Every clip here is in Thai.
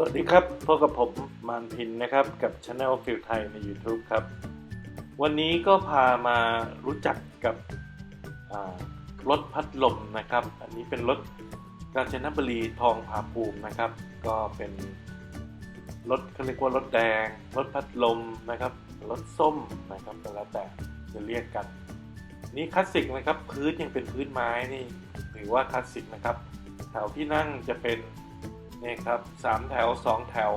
สวัสดีครับพบกับผมมานพินนะครับกับช anel ฟิลไทยใน YouTube ครับ วันนี้ก็พามารู้จักกับรถพัดลมนะครับ อันนี้เป็นรถกาญจนบุรีทองผาภูมินะครับ ก็เป็นรถเขาเรียกว่ารถแดงรถพัดลมนะครับรถส้มนะครับก็แล้วแต่จะเรียกกัน นี่คลาสสิกนะครับพื้นยังเป็นพื้นไม้นี่ถือว่าคลาสสิกนะครับแถวที่นั่งจะเป็น นี่ครับสามแถวสองแถว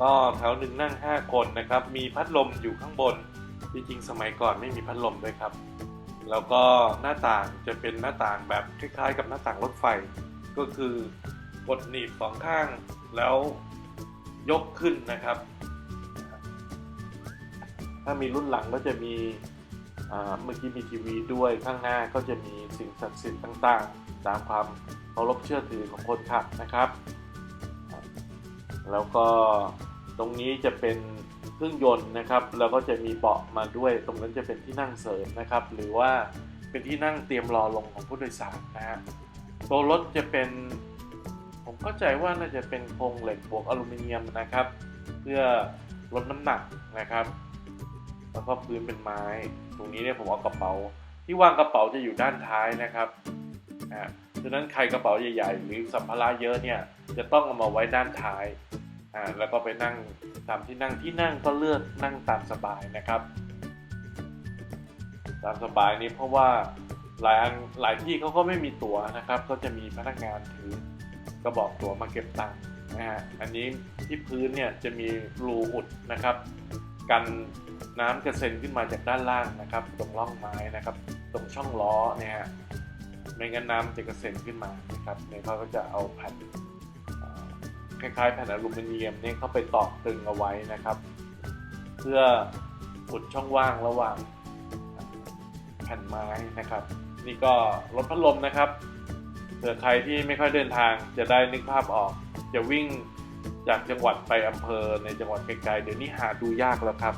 ก็แถวหนึ่งนั่งห้าคนนะครับ มีพัดลมอยู่ข้างบน จริงๆสมัยก่อนไม่มีพัดลมด้วยครับ แล้วก็หน้าต่างจะเป็นหน้าต่างแบบคล้ายๆ กับหน้าต่างรถไฟ ก็คือกดหนีบสองข้างแล้วยกขึ้นนะครับ ถ้ามีรุ่นหลังก็จะมีเมื่อกี้มีทีวีด้วยข้างหน้าก็จะมีสิ่งศักดิ์สิทธิ์ต่างๆ ตามความเคารพเชื่อถือของคนขับนะครับ แล้วก็ตรงนี้จะเป็นเครื่องยนต์นะครับ แล้วก็จะมีเบาะมาด้วย ตรงนั้นจะเป็นที่นั่งเสริมนะครับ หรือว่าเป็นที่นั่งเตรียมรอลงของผู้โดยสารนะฮะตัวรถจะเป็น ผมเข้าใจว่าน่าจะเป็นโครงเหล็กบวกอลูมิเนียมนะครับ เพื่อลดน้ำหนักนะครับ แล้วก็พื้นเป็นไม้ ตรงนี้เนี่ยผมเอากระเป๋า ที่วางกระเป๋าจะอยู่ด้านท้ายนะครับอ่า ดังนั้นใครกระเป๋าใหญ่ ๆ หรือสัมภาระเยอะเนี่ยจะต้องเอามาไว้ด้านท้ายอ่าแล้วก็ไปนั่งตามที่นั่งที่นั่งก็เลือกนั่งตามสบายนะครับ ตามสบายนี้เพราะว่าหลายหลายที่เขาก็ไม่มีตั๋วนะครับ ก็จะมีพนักงานถือกระบอกตั๋วมาเก็บตังค์นะฮะอันนี้ที่พื้นเนี่ยจะมีรูอุดนะครับ กันน้ำกระเซ็นขึ้นมาจากด้านล่างนะครับ ตรงร่องไม้นะครับ ตรงช่องล้อเนี่ยฮะ ไม่งั้นน้ำจะกระเซ็นขึ้นมานะครับเนี่ยเขาก็จะเอาแผ่นคล้ายๆแผ่นอลูมิเนียมเนี่ยเข้าไปตอกตึงเอาไว้นะครับ เพื่ออุดช่องว่างระหว่างแผ่นไม้นะครับ นี่ก็รถพัดลมนะครับเผื่อใครที่ไม่ค่อยเดินทางจะได้นึกภาพออก จะวิ่งจากจังหวัดไปอำเภอในจังหวัดไกลๆเดี๋ยวนี้หาดูยากแล้วครับ